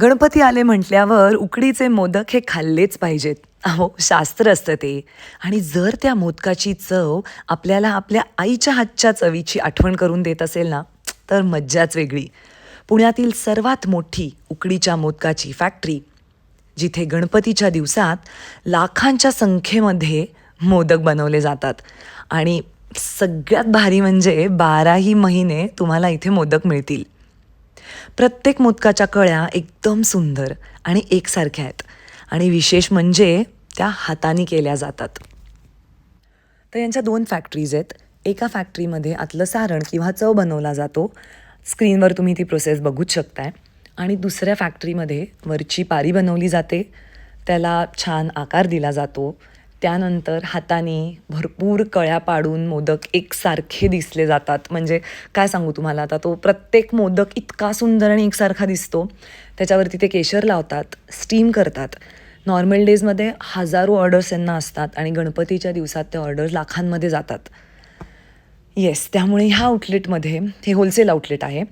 गणपती आले म्हटल्यावर उकडीचे मोदक हे खाल्लेच पाहिजेत. अहो शास्त्र असतं ते. आणि जर त्या मोदकाची चव आपल्याला आपल्या आईच्या हातच्या चवीची आठवण करून देत असेल ना तर मज्जाच वेगळी. पुण्यातील सर्वात मोठी उकडीच्या मोदकाची फॅक्टरी जिथे गणपतीच्या दिवसात लाखांच्या संख्येमध्ये मोदक बनवले जातात. आणि सगळ्यात भारी म्हणजे बाराही महिने तुम्हाला इथे मोदक मिळतील. प्रत्येक मोदकाच्या कळ्या एकदम सुंदर आणि एकसारख्या आहेत. आणि विशेष म्हणजे त्या हाताने केल्या जातात. तर यांच्या दोन फॅक्टरीज आहेत. एका फॅक्टरीमध्ये आतलं सारण किंवा चव बनवला जातो. स्क्रीनवर तुम्ही ती प्रोसेस बघूच शकताय. आणि दुसऱ्या फॅक्टरीमध्ये वरची पारी बनवली जाते. त्याला छान आकार दिला जातो. त्यानंतर हाताने भरपूर कळ्या पाडून मोदक एकसारखे दिसले जातात. म्हणजे काय सांगू तुम्हाला? आता तो प्रत्येक मोदक इतका सुंदर आणि एकसारखा दिसतो. त्याच्यावरती ते केशर लावतात स्टीम करतात. नॉर्मल डेजमध्ये हजारो ऑर्डर्स यांना असतात आणि गणपतीच्या दिवसात ते ऑर्डर्स लाखांमध्ये जातात. येस त्यामुळे ह्या आउटलेटमध्ये हे होलसेल आउटलेट आहे.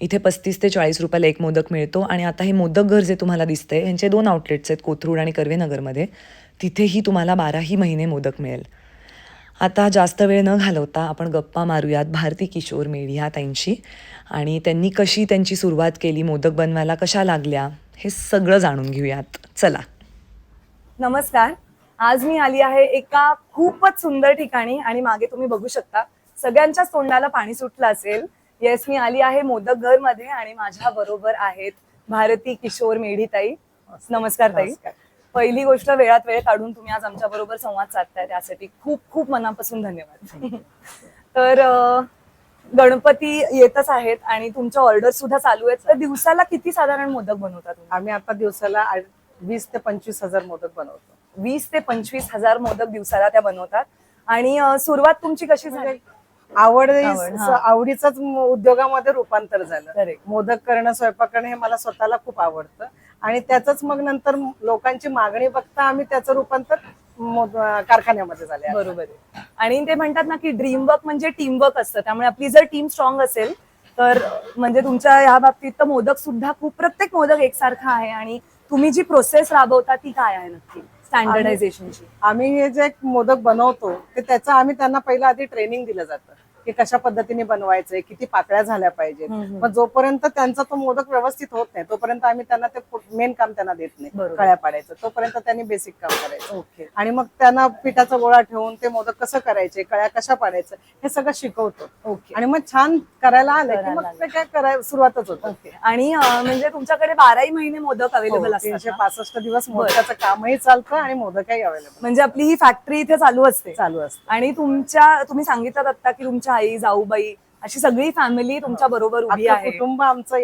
इथे पस्तीस ते चाळीस रुपयाला एक मोदक मिळतो आणि आता हे मोदक घर जे तुम्हाला दिसतंय यांचे दोन आउटलेट्स आहेत कोथरूड आणि कर्वेनगरमध्ये तिथेही तुम्हाला बाराही महिने मोदक मिळेल. आता जास्त वेळ न घालवता आपण गप्पा मारूयात भारती किशोर मेढी ह्या ताईंशी. आणि त्यांनी कशी त्यांची सुरुवात केली मोदक बनवायला कशा लागल्या हे सगळं जाणून घेऊयात. चला. नमस्कार. आज मी आली आहे एका खूपच सुंदर ठिकाणी आणि मागे तुम्ही बघू शकता सगळ्यांच्याच तोंडाला पाणी सुटलं असेल. येस मी आली आहे मोदक घरमध्ये आणि माझ्या बरोबर आहेत भारती किशोर मेढीताई. नमस्कार ताई. पहिली गोष्ट वेळात वेळ काढून तुम्ही आज आमच्या बरोबर संवाद साधताय त्यासाठी खूप खूप मनापासून धन्यवाद. तर गणपती येतच आहेत आणि तुमच्या ऑर्डर सुद्धा चालू आहेत. तर दिवसाला किती साधारण मोदक बनवता तुम्ही? आम्ही आता दिवसाला वीस ते पंचवीस हजार मोदक बनवतो. वीस ते पंचवीस हजार मोदक दिवसाला त्या बनवतात. आणि सुरुवात तुमची कशी झाली? आवड आवड. आवडीच उद्योगामध्ये रूपांतर झालं. मोदक करणं स्वयंपाक करणं हे मला स्वतःला खूप आवडतं. आणि त्याच मग नंतर लोकांची मागणी बघता आम्ही त्याचं रूपांतर कारखान्यामध्ये झाले. बरोबर आहे. आणि ते म्हणतात ना की ड्रीम वर्क म्हणजे टीम वर्क असतं. त्यामुळे आपली जर टीम स्ट्रॉंग असेल तर म्हणजे तुमच्या ह्या बाबतीत तर मोदक सुद्धा खूप प्रत्येक मोदक एकसारखा आहे आणि तुम्ही जी प्रोसेस राबवता ती काय आहे नक्की? स्टँडर्डायझेशनची आम्ही हे जे मोदक बनवतो ते त्याचं आम्ही त्यांना पहिलं आधी ट्रेनिंग दिलं जातं. की कशा पद्धतीने बनवायचंय किती पाकळ्या झाल्या पाहिजेत. मग जोपर्यंत त्यांचा तो मोदक व्यवस्थित होत नाही तोपर्यंत आम्ही त्यांना ते मेन काम त्यांना देत नाही. कळ्या पाडायचं. तोपर्यंत त्यांनी बेसिक काम करायचं. ओके. आणि मग त्यांना पिठाचा गोळा ठेवून ते मोदक कसं करायचे कळ्या कशा पाडायचं हे सगळं शिकवतो. ओके. आणि मग छान करायला आलं की मग. ते काय करायला सुरुवातच होतं. आणि म्हणजे तुमच्याकडे बाराही महिने मोदक अवेलेबल हो, तीनशे असतात ना? पासष्ट दिवस मोदकाचं कामही चालतं आणि मोदकही अवेलेबल म्हणजे आपली ही फॅक्टरी इथे चालू असते. चालू असतं. आणि तुमच्या तुम्ही सांगितलं आता की तुमच्या आई जाऊबाई अशी सगळी फॅमिली तुमच्या बरोबर उभी आहे कुटुंब आमचं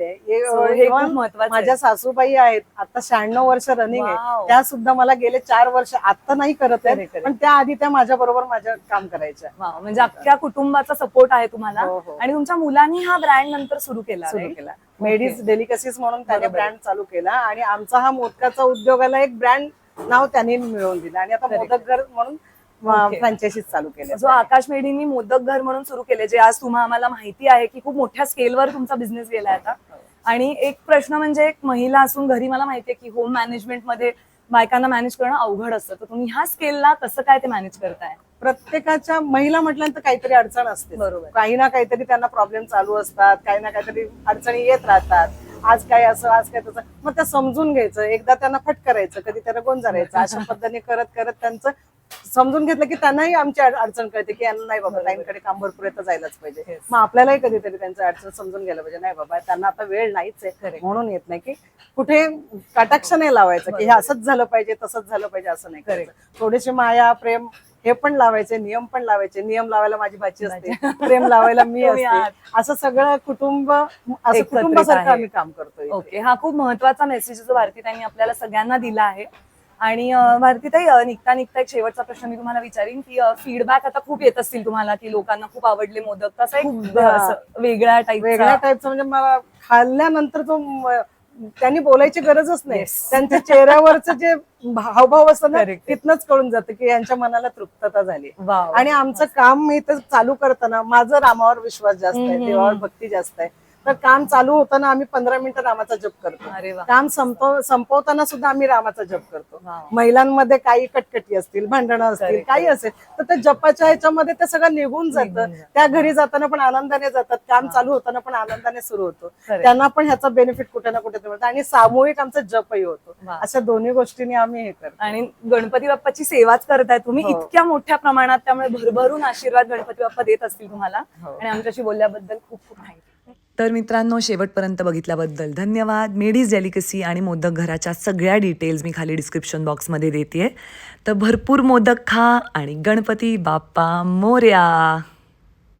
आहे. महत्वाचं आहे. माझ्या सासूबाई आहेत आता शहाण्णव वर्ष रनिंग. आहे त्या सुद्धा मला गेले चार वर्ष आता नाही करत खरे. पण त्या आधी त्या माझ्या बरोबर माझ्या काम करायच्या म्हणजे अख्ख्या कुटुंबाचा सपोर्ट आहे तुम्हाला हो, हो. आणि तुमच्या मुलांनी हा ब्रँड नंतर सुरू केला सुरू? केला मेडीज डेलिकसीस म्हणून त्याने आहे. ब्रँड चालू केला आणि आमचा हा मोदकाचा उद्योगाला एक ब्रँड नाव त्यांनी मिळवून दिलं आणि आता मोदक घर म्हणून Okay. फ्रँचायसीज चालू केल्या जो आकाश मेढींनी मोदक घर म्हणून सुरू केले जे आज तुम्हाला आम्हाला माहिती आहे की खूप मोठ्या स्केलवर तुमचा बिझनेस गेलाय आता. आणि एक प्रश्न म्हणजे एक महिला असून घरी मला माहिती आहे की होम मॅनेजमेंटमध्ये बायकांना मॅनेज करणं अवघड असतं. तर तुम्ही ह्या स्केलला कसं काय ते मॅनेज करताय? प्रत्येकाच्या महिला म्हटल्यानंतर काहीतरी अडचण असते. बरोबर. काही ना काहीतरी त्यांना प्रॉब्लेम चालू असतात काही ना काहीतरी अडचणी येत राहतात. आज काय असं आज काय तसं. मग त्या समजून घ्यायचं. एकदा त्यांना फट करायचं कधी त्यांना गोंजारायचं. अशा पद्धतीने करत करत त्यांचं समजून घेतलं की त्यांनाही आमची अड- अडचण कळते की यांना नाही बाबा ताईंकडे काम भरपूर येतं जायलाच पाहिजे. मग आपल्यालाही कधीतरी त्यांचं अडचण समजून घ्यायला पाहिजे. नाही बाबा त्यांना आता वेळ नाहीच आहे. म्हणून येत नाही की कुठे कटाक्ष नाही लावायचं की हे असंच झालं पाहिजे तसंच झालं पाहिजे असं नाही करायचं. थोडीशी माया प्रेम हे पण लावायचे नियम पण लावायचे. नियम लावायला माझी भाची असते. प्रेम लावायला मी. असते. असं सगळं कुटुंब असं कुटुंबासारखं. आम्ही काम करतोय ओके. हा खूप महत्त्वाचा मेसेज जो भारतीताईंनी आपल्याला सगळ्यांना दिला आहे. आणि भारतीताई निघता निघता एक शेवटचा प्रश्न मी तुम्हाला विचारीन की फीडबॅक आता खूप येत असतील तुम्हाला की लोकांना खूप आवडले मोदक तसं एक अं, असं वेगळ्या वेगळ्या टाईपचा म्हणजे मला खाल्ल्यानंतर तो त्यांनी बोलायची गरजच नाही. त्यांच्या चेहऱ्यावरचं जे हावभाव असतं ना. तिथनच कळून जातं की यांच्या मनाला तृप्तता झाली. आणि आमचं काम मी तर चालू करताना माझं रामावर विश्वास जास्त आहे. देवावर भक्ती जास्त आहे तर काम चालू होताना आम्ही पंधरा मिनिटं रामाचा जप करतो. काम संपव संपवताना सुद्धा आम्ही रामाचा जप करतो. महिलांमध्ये काही कटकटी असतील भांडणं असतील काही असेल तर ते जपाच्या ह्याच्यामध्ये ते सगळं निघून जातं. त्या घरी जाताना पण आनंदाने जातात. काम चालू होताना पण आनंदाने सुरू होतो. त्यांना पण ह्याचा बेनिफिट कुठे ना कुठे मिळतो. आणि सामूहिक आमचा जपही होतो. अशा दोन्ही गोष्टींनी आम्ही हे करतो. आणि गणपती बाप्पाची सेवाच करताय तुम्ही. हो. इतक्या मोठ्या प्रमाणात त्यामुळे भरभरून आशीर्वाद गणपती बाप्पा देत असतील तुम्हाला. हो. आणि आमच्याशी बोलल्याबद्दल खूप खूप थँक्यू तर मित्रांनो शेवटपर्यंत बघितल्याबद्दल धन्यवाद. मेडीज डेलिकसी आणि मोदक घराच्या सगळ्या डिटेल्स मी खाली डिस्क्रिप्शन बॉक्समध्ये देते आहे तर भरपूर मोदक खा आणि गणपती बाप्पा मोर्या!